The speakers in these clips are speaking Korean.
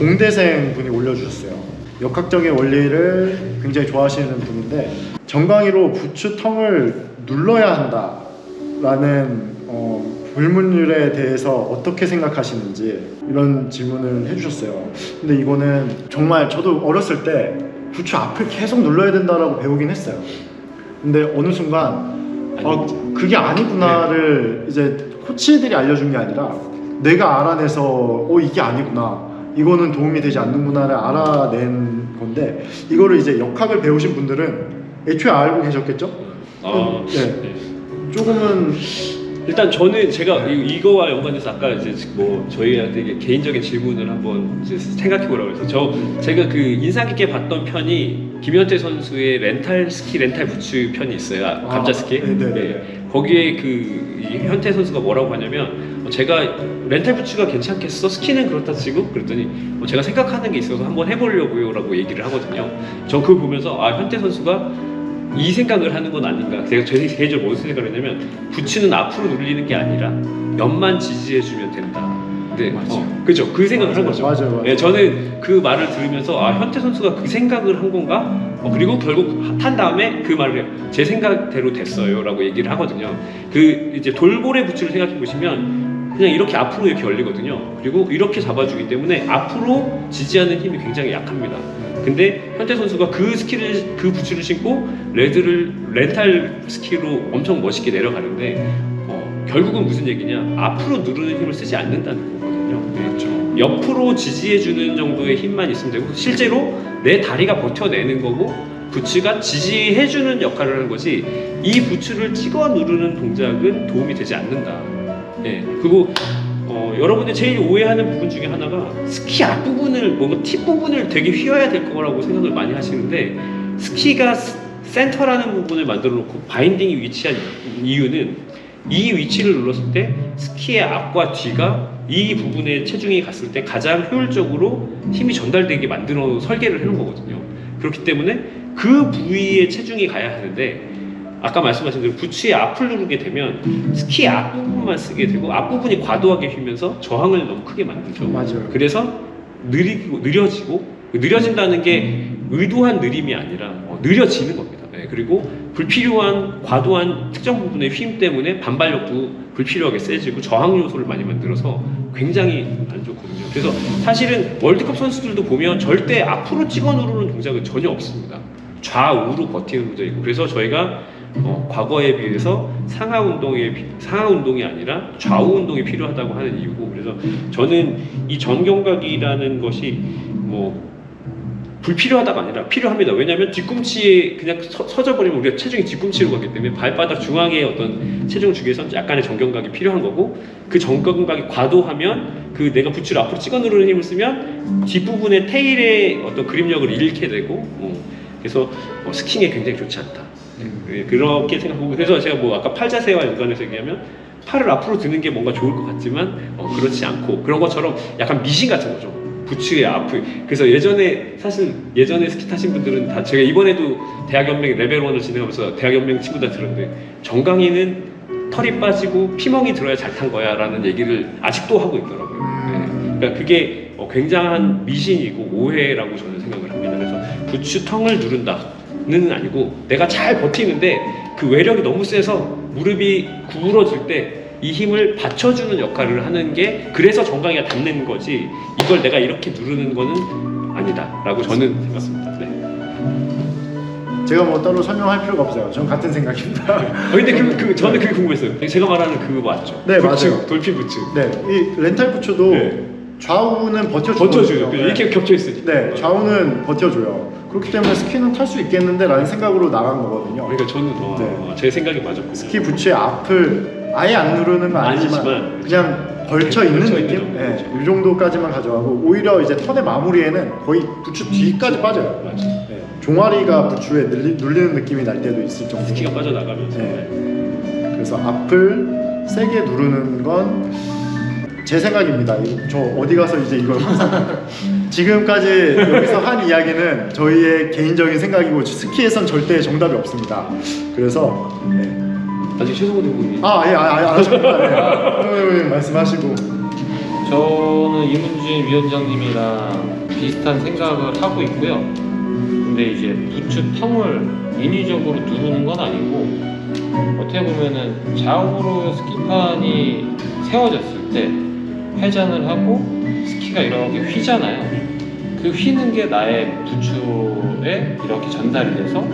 공대생 분이 올려주셨어요. 역학적인 원리를 굉장히 좋아하시는 분인데 정강이로 부추 텅을 눌러야 한다라는 어, 불문율에 대해서 어떻게 생각하시는지 이런 질문을 해주셨어요. 근데 이거는 정말 저도 어렸을 때 부추 앞을 계속 눌러야 된다라고 배우긴 했어요. 근데 어느 순간 아, 그게 아니구나를 이제 코치들이 알려준 게 아니라 내가 알아내서 어 이게 아니구나 이거는 도움이 되지 않는구나를 알아낸 건데 이거를 이제 역학을 배우신 분들은 애초에 알고 계셨겠죠? 아, 네. 네. 조금은 일단 저는 제가 이, 이거와 연관해서 아까 이제 뭐 저희한테 이게 개인적인 질문을 한번 이제 생각해 보라고 해서 저 제가 그 인상 깊게 봤던 편이 김현태 선수의 렌탈 스키 렌탈 부츠 편이 있어요. 아, 감자 스키. 네, 네, 네. 거기에 그이 현태 선수가 뭐라고 하냐면 어, 제가 렌탈 부츠가 괜찮겠어 스키는 그렇다 치고 그랬더니 어, 제가 생각하는 게 있어서 한번 해보려고요라고 얘기를 하거든요. 저 그걸 보면서 아 현태 선수가 이 생각을 하는 건 아닌가. 제가 제 개인적으로 무슨 생각을 했냐면 부츠는 앞으로 눌리는 게 아니라 옆만 지지해주면 된다. 네, 맞죠. 어, 그죠. 그 생각을 한 맞아요, 거죠. 맞아요, 맞아요. 예, 저는 그 말을 들으면서 아 현태 선수가 그 생각을 한 건가? 어, 그리고 결국 탄 다음에 그 말을 제 생각대로 됐어요라고 얘기를 하거든요. 그 이제 돌고래 부츠를 생각해 보시면 그냥 이렇게 앞으로 이렇게 열리거든요. 그리고 이렇게 잡아주기 때문에 앞으로 지지하는 힘이 굉장히 약합니다. 근데 현태 선수가 그 스키를 그 부츠를 신고 레드를 렌탈 스키로 엄청 멋있게 내려가는데 어, 결국은 무슨 얘기냐? 앞으로 누르는 힘을 쓰지 않는다는. 네. 그렇죠. 옆으로 지지해주는 정도의 힘만 있으면 되고 실제로 내 다리가 버텨내는 거고 부츠가 지지해주는 역할을 하는 거지 이 부츠를 찍어 누르는 동작은 도움이 되지 않는다. 예. 그리고 어, 여러분이 제일 오해하는 부분 중에 하나가 스키 앞부분을 뭔가 팁 부분을 되게 휘어야 될 거라고 생각을 많이 하시는데 스키가 스- 센터라는 부분을 만들어 놓고 바인딩이 위치한 이유는 이 위치를 눌렀을 때 스키의 앞과 뒤가 이 부분에 체중이 갔을 때 가장 효율적으로 힘이 전달되게 만들어 설계를 해놓은 거거든요. 그렇기 때문에 그 부위에 체중이 가야 하는데 아까 말씀하신 대로 부츠의 앞을 누르게 되면 스키 앞부분만 쓰게 되고 앞부분이 과도하게 휘면서 저항을 너무 크게 만들죠. 맞아요. 그래서 느리고 느려지고 느려진다는 게 의도한 느림이 아니라 어, 느려지는 겁니다. 네, 그리고 불필요한 과도한 특정 부분의 휘임 때문에 반발력도 불필요하게 세지고 저항 요소를 많이 만들어서 굉장히 안 좋거든요. 그래서 사실은 월드컵 선수들도 보면 절대 앞으로 찍어 누르는 동작은 전혀 없습니다. 좌우로 버티는 동작이고 그래서 저희가 어, 과거에 비해서 상하 운동에 비- 상하 운동이 아니라 좌우 운동이 필요하다고 하는 이유고 그래서 저는 이 전경각이라는 것이 뭐 불필요하다가 아니라 필요합니다. 왜냐하면 뒤꿈치에 그냥 서, 져 버리면 우리가 체중이 뒤꿈치로 가기 때문에 발바닥 중앙에 어떤 체중 주기에선 약간의 정경각이 필요한 거고 그 정경각이 과도하면 그 내가 부츠를 앞으로 찍어 누르는 힘을 쓰면 뒷부분의 테일의 어떤 그립력을 잃게 되고 어, 그래서 어, 스킹에 굉장히 좋지 않다. 네, 그렇게 생각하고 그래서 제가 뭐 아까 팔 자세와 연관해서 얘기하면 팔을 앞으로 드는 게 뭔가 좋을 것 같지만 어, 그렇지 않고 그런 것처럼 약간 미신 같은 거죠. 부츠의 앞을 그래서 예전에 사실 예전에 스키 타신 분들은 다 제가 이번에도 대학연맹 레벨 1을 진행하면서 대학연맹 친구들 들었는데 정강이는 털이 빠지고 피멍이 들어야 잘 탄 거야라는 얘기를 아직도 하고 있더라고요. 네. 그러니까 그게 어, 굉장한 미신이고 오해라고 저는 생각을 합니다. 그래서 부츠 텅을 누른다는 아니고 내가 잘 버티는데 그 외력이 너무 세서 무릎이 구부러질 때 이 힘을 받쳐주는 역할을 하는 게 그래서 정강이가 닿는 거지 이걸 내가 이렇게 누르는 거는 아니다라고 저는 생각합니다. 네. 제가 뭐 따로 설명할 필요가 없어요. 전 같은 생각입니다. 어, 근데 그, 그 저는 그게 궁금했어요. 제가 말하는 그거 맞죠? 네, 부츠, 맞아요. 돌핀 부츠. 네, 이 렌탈 부츠도 네. 좌우는 버텨주거든요. 버텨줘요. 네. 이렇게 겹쳐 있으니까. 네, 좌우는 버텨줘요. 그렇기 때문에 스키는 탈 수 있겠는데 라는 생각으로 나간 거거든요. 그러니까 저는 어, 네. 제 생각이 맞았고. 스키 부츠의 앞을 아예 안 누르는 건 아니지만, 아니지만 그냥 걸쳐 있는 걸쳐 느낌? 네. 이 정도까지만 가져가고 오히려 이제 턴의 마무리에는 거의 부츠 뒤까지 빠져요. 맞아. 네, 종아리가 부츠에 눌리, 눌리는 느낌이 날 때도 있을 정도. 스키가 빠져나가면서. 네. 그래서 앞을 세게 누르는 건 제 생각입니다. 저 어디 가서 이제 이걸 항상 지금까지 여기서 한 이야기는 저희의 개인적인 생각이고 스키에선 절대 정답이 없습니다. 그래서 네. 아직 최성훈 대표님. 아, 예, 아, 아, 아, 정말, 네. 형님 말씀하시고. 저는 이문진 위원장님이랑 비슷한 생각을 하고 있고요. 근데 이제 부츠 텅을 인위적으로 누르는 건 아니고 어떻게 보면은 좌우로 스키판이 세워졌을 때 회전을 하고 스키가 이렇게 휘잖아요. 그 휘는 게 나의 부츠에 이렇게 전달이 돼서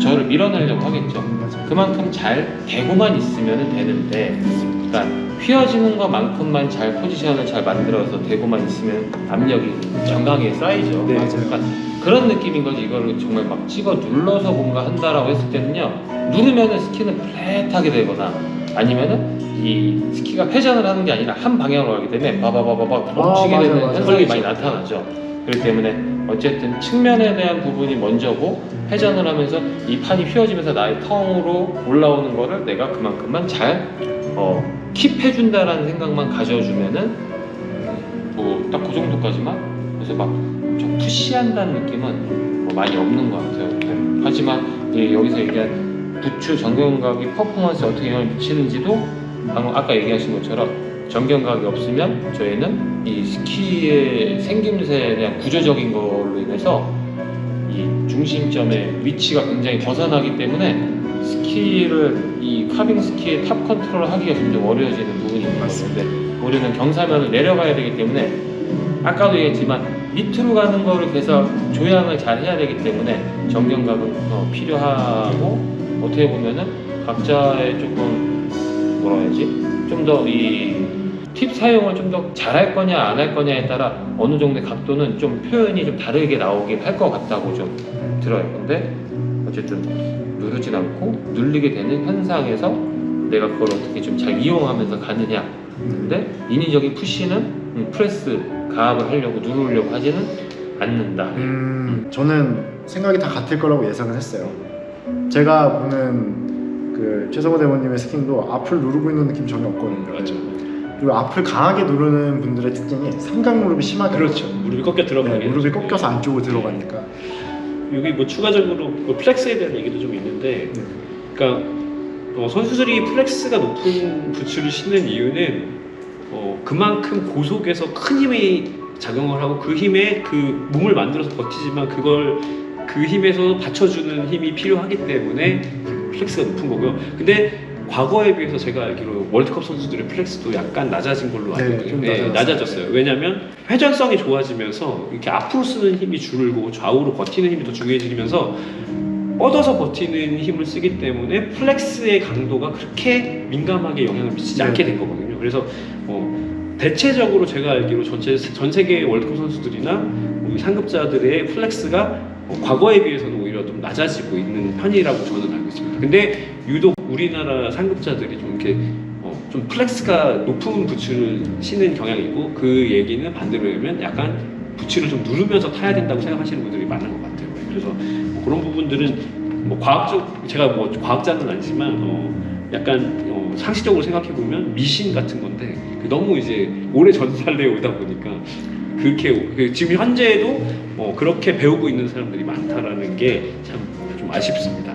저를 밀어내려고 하겠죠. 그만큼 잘 대고만 있으면 되는데 그러니까 휘어지는 것만큼만 잘 포지션을 잘 만들어서 대고만 있으면 압력이 정강하게 쌓이죠. 네, 그러니까 그런 느낌인 거지 이거를 정말 막 찍어 눌러서 뭔가 한다라고 했을 때는요 누르면은 스키는 플랫하게 되거나 아니면은 이 스키가 회전을 하는 게 아니라 한 방향으로 가기 때문에 바바바바바 멈추게 아, 맞아요, 되는 맞아요. 현상이 많이 나타나죠. 그렇기 때문에 어쨌든 측면에 대한 부분이 먼저고 회전을 하면서 이 판이 휘어지면서 나의 텅으로 올라오는 거를 내가 그만큼만 잘 어, 킵해준다라는 생각만 가져주면은 뭐 딱 그 정도까지만 그래서 막 좀 푸시한다는 느낌은 뭐 많이 없는 것 같아요. 하지만 예, 여기서 얘기한 부추 정경각이 퍼포먼스에 어떻게 영향을 미치는지도 방금 아까 얘기하신 것처럼 정경각이 없으면 저희는 이 스키의 생김새에 대한 구조적인 걸로 인해서 이 중심점의 위치가 굉장히 벗어나기 때문에 스키를 이 카빙 스키의 탑 컨트롤을 하기가 점점 어려워지는 부분이 같습니다. 우리는 경사면을 내려가야 되기 때문에 아까도 얘기했지만 밑으로 가는 거를 계속 조향을 잘 해야 되기 때문에 정경각은 어, 필요하고 어떻게 보면은 각자의 조금 해야지 좀 더 이 팁 사용을 좀 더 잘할 거냐 안 할 거냐에 따라 어느 정도의 각도는 좀 표현이 좀 다르게 나오긴 할 것 같다고 좀 들어요. 근데 어쨌든 누르진 않고 눌리게 되는 현상에서 내가 그걸 어떻게 좀 잘 이용하면서 가느냐. 근데 인위적인 푸시는 음, 프레스 가압을 하려고 누르려고 하지는 않는다. 음, 저는 생각이 다 같을 거라고 예상을 했어요. 제가 보는 그 최성호 대원님의 스킹도 앞을 누르고 있는 느낌 전혀 없거든요. 맞죠. 그리고 앞을 강하게 누르는 분들의 특징이 삼각 무릎이 심하게 그렇죠. 무릎이 꺾여 들어가게. 네, 무릎이. 꺾여서 안쪽으로 들어가니까. 여기 뭐 추가적으로 뭐 플렉스에 대한 얘기도 좀 있는데, 네. 그러니까 어, 선수들이 플렉스가 높은 부츠를 신는 이유는 어, 그만큼 고속에서 큰 힘이 작용을 하고 그 힘에 그 몸을 만들어서 버티지만 그걸 그 힘에서 받쳐주는 힘이 필요하기 때문에 플렉스가 높은 거고요. 근데 과거에 비해서 제가 알기로 월드컵 선수들의 플렉스도 약간 낮아진 걸로 알고 네, 있거든요. 좀 네, 낮아졌어요. 왜냐하면 회전성이 좋아지면서 이렇게 앞으로 쓰는 힘이 줄고 좌우로 버티는 힘이 더 중요해지면서 뻗어서 버티는 힘을 쓰기 때문에 플렉스의 강도가 그렇게 민감하게 영향을 미치지 네. 않게 된 거거든요. 그래서 어, 대체적으로 제가 알기로 전체 전 세계 월드컵 선수들이나 우리 상급자들의 플렉스가 어, 과거에 비해서는 오히려 좀 낮아지고 있는 편이라고 저는 알고. 근데 유독 우리나라 상급자들이 좀 이렇게 어, 좀 플렉스가 높은 부츠를 신는 경향이고 그 얘기는 반대로 하면 약간 부츠를 좀 누르면서 타야 된다고 생각하시는 분들이 많은 것 같아요. 그래서 뭐 그런 부분들은 뭐 과학적 제가 뭐 과학자는 아니지만 어, 약간 어, 상식적으로 생각해 보면 미신 같은 건데 그 너무 이제 오래 전달돼 오다 보니까 그렇게 그 지금 현재에도 뭐 그렇게 배우고 있는 사람들이 많다라는 게 참 좀 아쉽습니다.